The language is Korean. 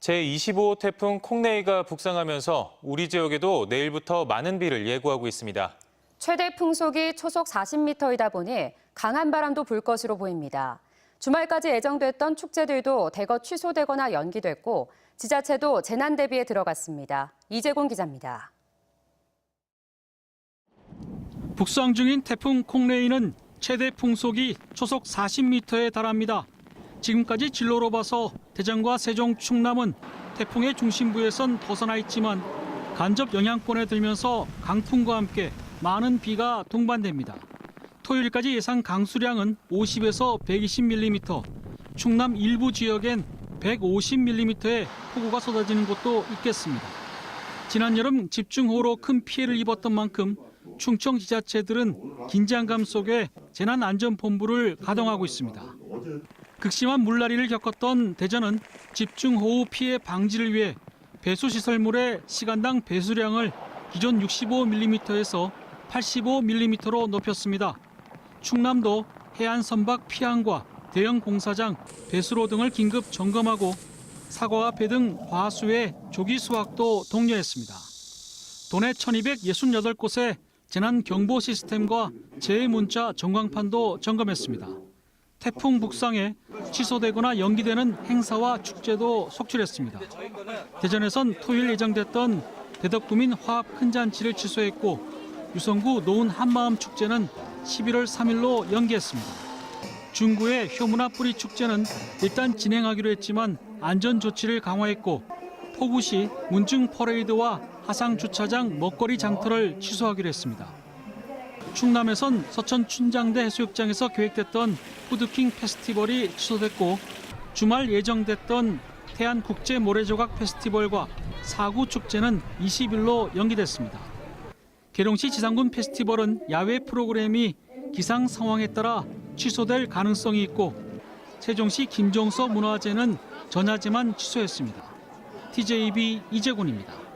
제25호 태풍 콩네이가 북상하면서 우리 지역에도 내일부터 많은 비를 예고하고 있습니다. 최대 풍속이 초속 40m이다 보니 강한 바람도 불 것으로 보입니다. 주말까지 예정됐던 축제들도 대거 취소되거나 연기됐고 지자체도 재난 대비에 들어갔습니다. 이재곤 기자입니다. 북상 중인 태풍 콩레이는 최대 풍속이 초속 40m에 달합니다. 지금까지 진로로 봐서 대전과 세종, 충남은 태풍의 중심부에선 벗어나 있지만 간접 영향권에 들면서 강풍과 함께 많은 비가 동반됩니다. 토요일까지 예상 강수량은 50에서 120mm, 충남 일부 지역엔 150mm의 폭우가 쏟아지는 곳도 있겠습니다. 지난 여름 집중호우로 큰 피해를 입었던 만큼 충청 지자체들은 긴장감 속에 재난안전본부를 가동하고 있습니다. 극심한 물난리를 겪었던 대전은 집중호우 피해 방지를 위해 배수시설물의 시간당 배수량을 기존 65mm에서 85mm로 높였습니다. 충남도 해안 선박 피항과 대형 공사장, 배수로 등을 긴급 점검하고 사과와 배 등 과수의 조기 수확도 독려했습니다. 도내 1268곳의 재난 경보 시스템과 재문자 전광판도 점검했습니다. 태풍 북상에 취소되거나 연기되는 행사와 축제도 속출했습니다. 대전에선 토요일 예정됐던 대덕구민 화합 큰 잔치를 취소했고 유성구 노은 한마음 축제는 11월 3일로 연기했습니다. 중구의 효문화 뿌리 축제는 일단 진행하기로 했지만 안전 조치를 강화했고 포구시 문증 퍼레이드와 하상 주차장 먹거리 장터를 취소하기로 했습니다. 충남에선 서천 춘장대 해수욕장에서 계획됐던 푸드킹 페스티벌이 취소됐고 주말 예정됐던 태안 국제 모래조각 페스티벌과 사구 축제는 20일로 연기됐습니다. 계룡시 지상군 페스티벌은 야외 프로그램이 기상 상황에 따라 취소될 가능성이 있고 세종시 김종서 문화제는 전야제만 취소했습니다. TJB 이재곤입니다.